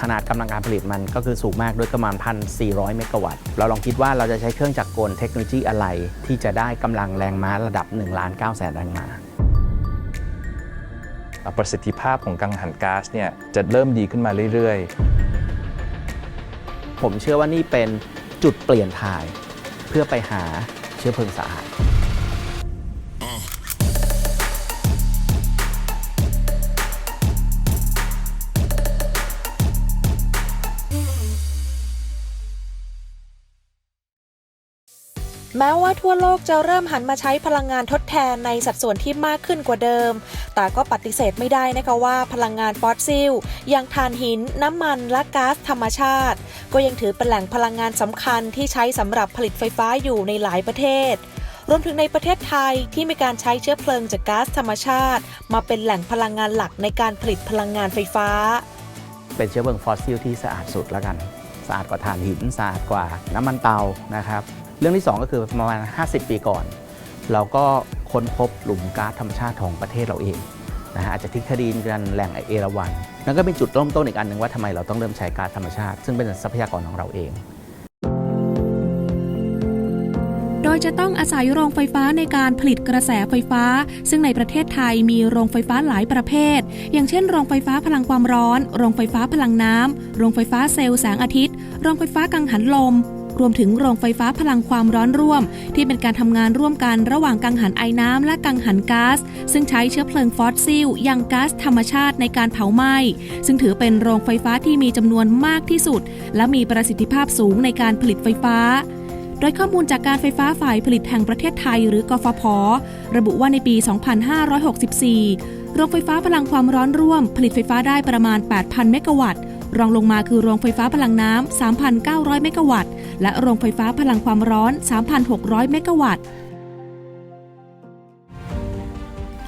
ขนาดกำลังการผลิตมันก็คือสูงมากด้วยประมาณ 1,400 เมกะวัตต์ เราลองคิดว่าเราจะใช้เครื่องจักรกลเทคโนโลยีอะไร ที่จะได้กำลังแรงม้าระดับ1ล้าน9แสนแรงม้าประสิทธิภาพของกังหันก๊าซเนี่ยจะเริ่มดีขึ้นมาเรื่อยผมเชื่อว่านี่เป็นจุดเปลี่ยนถ่าย เพื่อไปหาเชื้อเพลิงสะอาด แม้ว่าทั่วโลกจะเริ่มหันมาใช้พลังงานทดแทนในสัดส่วนที่มากขึ้นกว่าเดิม แต่ก็ปฏิเสธไม่ได้นะคะว่าพลังงานฟอสซิล อย่างถ่านหิน น้ำมันและก๊าซธรรมชาติ ก็ยังถือเป็นแหล่งพลังงานสำคัญที่ใช้สำหรับผลิตไฟฟ้าอยู่ในหลายประเทศ รวมถึงในประเทศไทยที่มีการใช้เชื้อเพลิงจากก๊าซธรรมชาติ มาเป็นแหล่งพลังงานหลักในการผลิตพลังงานไฟฟ้า เป็นเชื้อเพลิงฟอสซิลที่สะอาดสุดแล้วกันสะอาดกว่าถ่านหินสะอาดกว่าน้ำมันเตานะครับ เรื่องที่ 2 ก็คือประมาณ 50 ปีก่อน เราก็ค้นพบหลุมก๊าซธรรมชาติของประเทศเราเองนะฮะอาจจะทิ้งคดีกันแหล่งเอราวัณนั่นก็เป็นจุดเริ่มต้นอีกอันหนึ่งว่าทำไมเราต้องเริ่มใช้ก๊าซธรรมชาติ ซึ่งเป็นทรัพยากรของเราเอง โดยจะต้องอาศัยโรงไฟฟ้าในการผลิตกระแสไฟฟ้า ซึ่งในประเทศไทยมีโรงไฟฟ้าหลายประเภท อย่างเช่น โรงไฟฟ้าพลังความร้อน โรงไฟฟ้าพลังน้ำโรงไฟฟ้าเซลล์แสงอาทิตย์ โรงไฟฟ้ากังหันลม รวมถึงโรงไฟฟ้าพลังความร้อนร่วม ที่เป็นการทำงานร่วมกันระหว่างกังหันไอน้ำและกังหันก๊าซซึ่งใช้เชื้อเพลิงฟอสซิลอย่างก๊าซธรรมชาติในการเผาไหม้ซึ่งถือเป็นโรงไฟฟ้าที่มีจำนวนมากที่สุด และมีประสิทธิภาพสูงในการผลิตไฟฟ้าโดยข้อมูลจากการไฟฟ้าฝ่ายผลิตแห่งประเทศไทยหรือกฟผ ระบุว่าในปี 2564 โรงไฟฟ้าพลังความร้อนร่วม ผลิตไฟฟ้าได้ประมาณ 8,000 เมกะวัตต์ รองลงมาคือโรงไฟฟ้าพลังน้ำ 3,900 เมกะวัตต์ และโรงไฟฟ้าพลังความร้อน 3,600 เมกะวัตต์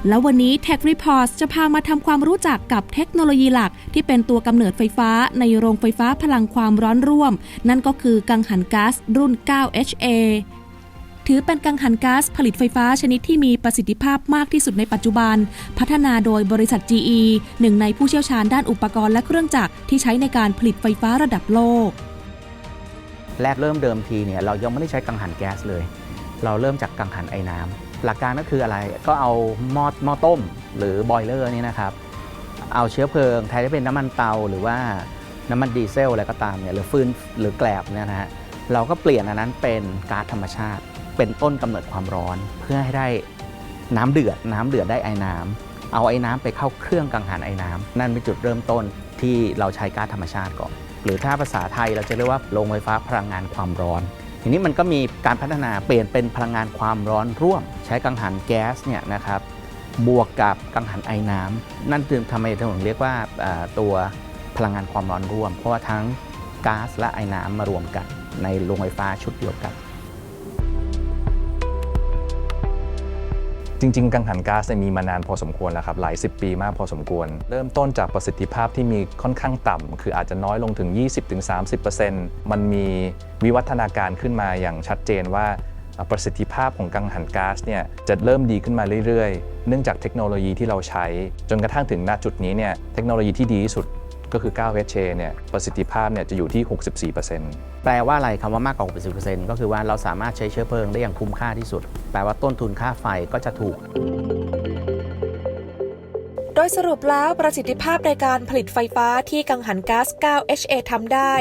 แล้ววันนี้ Tech Report จะพามาทำความรู้จักกับเทคโนโลยีหลักที่เป็นตัวกำเนิดไฟฟ้าในโรงไฟฟ้าพลังความร้อนร่วม นั่นก็คือกังหันก๊าซรุ่น 9HA ถือเป็นกังหันก๊าซผลิตไฟฟ้าชนิดที่มีประสิทธิภาพมากที่สุดในปัจจุบัน พัฒนาโดยบริษัท GE หนึ่งในผู้เชี่ยวชาญด้านอุปกรณ์และเครื่องจักรที่ใช้ในการผลิตไฟฟ้าระดับโลก แรกเริ่มเดิมทีเนี่ยเรายังไม่ได้ใช้กังหันแก๊สเลย เราเริ่มจากกังหันไอ้น้ำหลักการก็คืออะไรก็เอาหม้อหม้อต้ม หรือบอยเลอร์นี่นะครับเอาเชื้อเพลิงแทนที่เป็นน้ำมันเตาหรือว่าน้ำมันดีเซลอะไรก็ตามเนี่ยหรือฟืนหรือแกลบเนี่ยนะฮะเราก็เปลี่ยนอันนั้นเป็นก๊าซธรรมชาติ เป็นต้นกำเนิดความร้อน เพื่อให้ได้น้ำเดือด น้ำเดือดได้ไอ้น้ำเอาไอ้น้ำไปเข้าเครื่องกังหันไอ้น้ำนั่นเป็นจุดเริ่มต้นที่เราใช้ก๊าซธรรมชาติก่อนหรือถ้าภาษาไทยเราจะเรียกว่าโรงไฟฟ้าพลังงานความร้อน ทีนี้มันก็มีการพัฒนาเปลี่ยนเป็นพลังงานความร้อนร่วม ใช้กังหันแก๊สเนี่ยนะครับบวกกับกังหันไอน้ำนั่นคือทำไมถึงเรียกว่าตัวพลังงานความร้อนร่วม เพราะว่าทั้งก๊าซและไอน้ำมารวมกันในโรงไฟฟ้าชุดเดียวกัน จริง ๆ กังหันก๊าซเนี่ยมีมานานพอสมควรแล้วครับหลาย 10 ปีมากพอสมควร เริ่มต้นจากประสิทธิภาพที่มีค่อนข้างต่ำคืออาจจะน้อยลงถึง 20-30%มันมีวิวัฒนาการขึ้นมาอย่างชัดเจนว่าประสิทธิภาพของกังหันก๊าซเนี่ยจะเริ่มดีขึ้นมาเรื่อยๆ เนื่องจากเทคโนโลยีที่เราใช้ จนกระทั่งถึงณจุดนี้เนี่ยเทคโนโลยีที่ดีที่สุด ก็คือ 9HA เนี่ยประสิทธิภาพเนี่ยจะอยู่ที่ 64%แปลว่าอะไรคำว่ามากกว่า 60%ก็คือว่าเราสามารถใช้เชื้อเพลิงได้อย่างคุ้มค่าที่สุด แปลว่าต้นทุนค่าไฟก็จะถูก โดยสรุปแล้วประสิทธิภาพในการผลิตไฟฟ้าที่กังหันก๊าซ 9HA ทำได้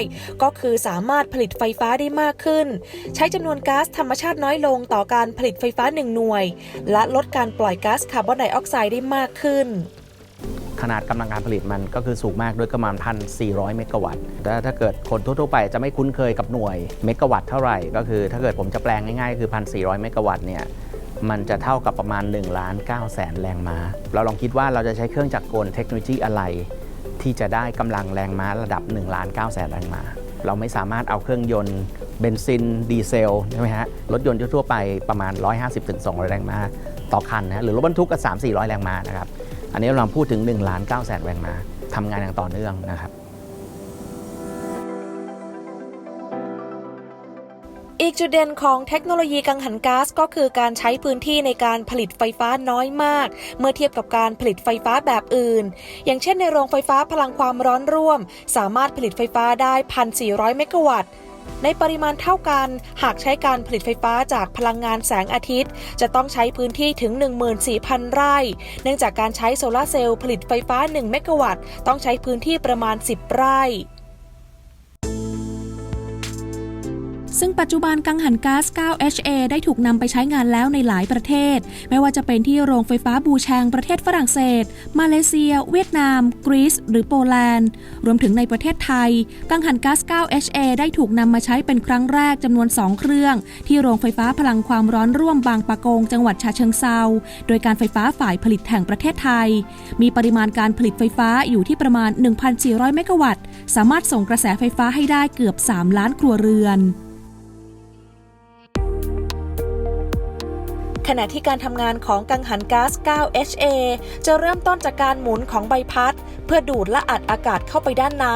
ก็คือสามารถผลิตไฟฟ้าได้มากขึ้น ใช้จำนวนก๊าซธรรมชาติน้อยลงต่อการผลิตไฟฟ้า1หน่วย และลดการปล่อยก๊าซคาร์บอนไดออกไซด์ได้มากขึ้น ขนาดกำลังการผลิตมันก็คือสูงมากด้วยประมาณ 1,400 เมกะวัตต์แต่ถ้าเกิดคนทั่วๆไปจะไม่คุ้นเคยกับหน่วยเมกะวัตต์เท่าไหร่ ก็คือถ้าเกิดผมจะแปลงง่ายๆ คือ 1,400 เมกะวัตต์เนี่ยมันจะเท่ากับประมาณ1ล้าน9แสนแรงม้า เราลองคิดว่าเราจะใช้เครื่องจักรกลเทคโนโลยีอะไร ที่จะได้กำลังแรงม้าระดับ1ล้าน9แสนแรงม้า เราไม่สามารถเอาเครื่องยนต์เบนซิน ดีเซลใช่ไหมฮะรถยนต์ทั่วไปประมาณ 150-200 แรงม้า ต่อคันนะฮะหรือรถบรรทุกก็3-400 แรงม้านะครับ อันนี้เราพูดถึง1ล้าน9แสนแรงม้าทำงานอย่างต่อเนื่องนะครับอีกจุดเด่นของเทคโนโลยีกังหันก๊าซก็คือการใช้พื้นที่ในการผลิตไฟฟ้าน้อยมาก เมื่อเทียบกับการผลิตไฟฟ้าแบบอื่น อย่างเช่นในโรงไฟฟ้าพลังความร้อนร่วม สามารถผลิตไฟฟ้าได้ 1,400 เมกะวัตต์ ในปริมาณเท่ากัน หากใช้การผลิตไฟฟ้าจากพลังงานแสงอาทิตย์ จะต้องใช้พื้นที่ถึง 14,000 ไร่ เนื่องจากการใช้โซลาร์เซลล์ผลิตไฟฟ้า 1 เมกะวัตต์ ต้องใช้พื้นที่ประมาณ 10 ไร่ ซึ่งปัจจุบันกังหันก๊าซ 9HA ได้ถูกนำไปใช้งานแล้วในหลายประเทศ ไม่ว่าจะเป็นที่โรงไฟฟ้าบูแชงประเทศฝรั่งเศส มาเลเซีย เวียดนาม กรีซหรือโปแลนด์ รวมถึงในประเทศไทย กังหันก๊าซ 9HA ได้ถูกนำมาใช้เป็นครั้งแรกจำนวน 2 เครื่อง ที่โรงไฟฟ้าพลังความร้อนร่วมบางปะกง จังหวัดฉะเชิงเซาโดยการไฟฟ้าฝ่ายผลิตแห่งประเทศไทย มีปริมาณการผลิตไฟฟ้าอยู่ที่ประมาณ 1,400 เมกะวัตต์ สามารถส่งกระแสไฟฟ้าให้ได้เกือบ 3 ล้านครัวเรือน ขณะที่การทำงานของกังหันก๊าซ 9HA จะเริ่มต้นจากการหมุนของใบพัด เพื่อดูดและอัดอากาศเข้าไปด้านใน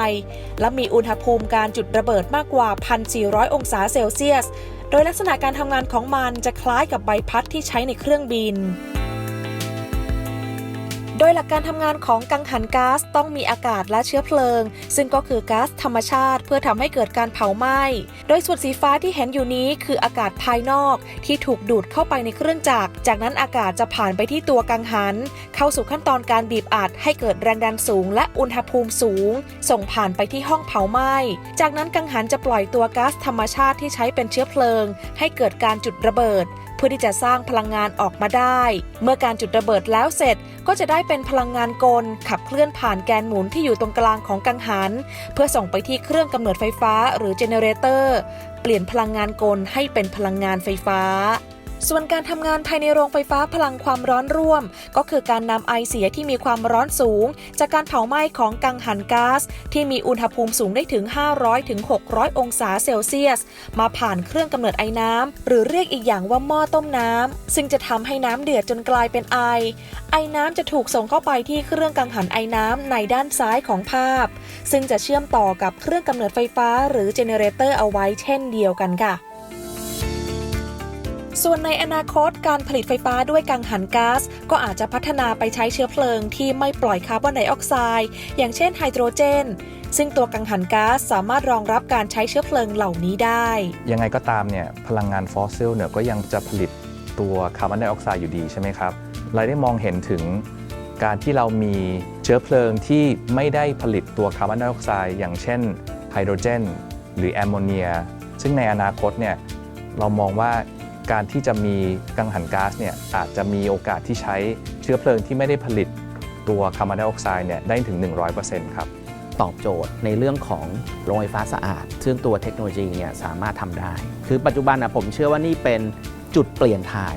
และมีอุณหภูมิการจุดระเบิดมากกว่า 1,400 องศาเซลเซียส โดยลักษณะการทำงานของมันจะคล้ายกับใบพัดที่ใช้ในเครื่องบิน โดยหลักการทำงานของกังหันก๊าซต้องมีอากาศและเชื้อเพลิง ซึ่งก็คือก๊าซธรรมชาติ เพื่อทำให้เกิดการเผาไหม้ โดยส่วนสีฟ้าที่เห็นอยู่นี้คืออากาศภายนอก ที่ถูกดูดเข้าไปในเครื่องจักร จากนั้นอากาศจะผ่านไปที่ตัวกังหัน เข้าสู่ขั้นตอนการบีบอัด ให้เกิดแรงดันสูง และอุณหภูมิสูง ส่งผ่านไปที่ห้องเผาไหม้ จากนั้นกังหันจะปล่อยตัวก๊าซธรรมชาติที่ใช้เป็นเชื้อเพลิง ให้เกิดการจุดระเบิด พื่อที่จะสร้างพลังงานออกมาได้ เมื่อการจุดระเบิดแล้วเสร็จก็จะได้เป็นพลังงานกล ขับเคลื่อนผ่านแกนหมุนที่อยู่ตรงกลางของกังหัน เพื่อส่งไปที่เครื่องกำเนิดไฟฟ้าหรือเจเนเรเตอร์ เปลี่ยนพลังงานกลให้เป็นพลังงานไฟฟ้า ส่วนการทำงานภายในโรงไฟฟ้าพลังความร้อนร่วม ก็คือการนำไอเสียที่มีความร้อนสูง จากการเผาไหม้ของกังหันก๊าซที่มีอุณหภูมิสูงได้ถึง 500ถึง600 องศาเซลเซียส มาผ่านเครื่องกำเนิดไอน้ำหรือเรียกอีกอย่างว่าหม้อต้มน้ำซึ่งจะทำให้น้ำเดือดจนกลายเป็นไอ ไอน้ำจะถูกส่งเข้าไปที่เครื่องกังหันไอน้ำในด้านซ้ายของภาพ ซึ่งจะเชื่อมต่อกับเครื่องกำเนิดไฟฟ้าหรือเจเนเรเตอร์เอาไว้เช่นเดียวกันค่ะ ส่วนในอนาคตการผลิตไฟฟ้าด้วยกังหันก๊าซก็อาจจะพัฒนาไปใช้เชื้อเพลิงที่ไม่ปล่อยคาร์บอนไดออกไซด์อย่างเช่นไฮโดรเจน ซึ่งตัวกังหันก๊าซสามารถรองรับการใช้เชื้อเพลิงเหล่านี้ได้ ยังไงก็ตามเนี่ยพลังงานฟอสซิลเนี่ยก็ยังจะผลิตตัวคาร์บอนไดออกไซด์อยู่ดีใช่ไหมครับเราได้มองเห็นถึงการที่เรามีเชื้อเพลิงที่ไม่ได้ผลิตตัวคาร์บอนไดออกไซด์อย่างเช่นไฮโดรเจน หรือแอมโมเนีย ซึ่งในอนาคตเนี่ยเรามองว่า การที่จะมีกังหันก๊าซเนี่ยอาจจะมีโอกาสที่ใช้เชื้อเพลิงที่ไม่ได้ผลิตตัวคาร์บอนไดออกไซด์เนี่ยได้ถึง 100%ครับตอบโจทย์ในเรื่องของโรงไฟฟ้าสะอาด ซึ่งตัวเทคโนโลยีเนี่ยสามารถทำได้ คือปัจจุบันนะผมเชื่อว่านี่เป็นจุดเปลี่ยนถ่าย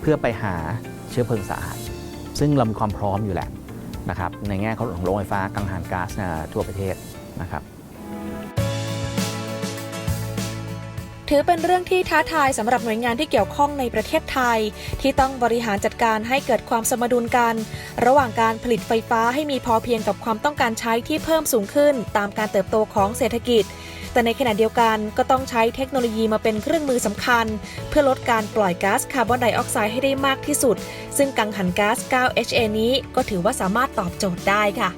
เพื่อไปหาเชื้อเพลิงสะอาด ซึ่งเรามีความพร้อมอยู่แหละนะครับในแง่ของโรงไฟฟ้ากังหันก๊าซทั่วประเทศนะครับ ถือเป็นเรื่องที่ท้าทายสำหรับหน่วยงานที่เกี่ยวข้องในประเทศไทย ที่ต้องบริหารจัดการให้เกิดความสมดุลกัน ระหว่างการผลิตไฟฟ้าให้มีพอเพียงกับความต้องการใช้ที่เพิ่มสูงขึ้น ตามการเติบโตของเศรษฐกิจ แต่ในขณะเดียวกันก็ต้องใช้เทคโนโลยีมาเป็นเครื่องมือสำคัญ เพื่อลดการปล่อยก๊าซคาร์บอนไดออกไซด์ให้ได้มากที่สุด ซึ่งกังหันก๊าซ 9HA นี้ก็ถือว่าสามารถตอบโจทย์ได้ค่ะ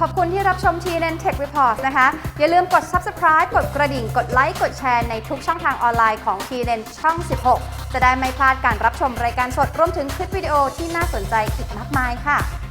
ขอบคุณที่รับชม TNN Tech Report นะคะ อย่าลืมกด subscribe กดกระดิ่ง กดไลค์ กดแชร์ในทุกช่องทางออนไลน์ของ TNN ช่อง 16 จะได้ไม่พลาดการรับชมรายการสดรวมถึงคลิปวิดีโอที่น่าสนใจอีกมากมายค่ะ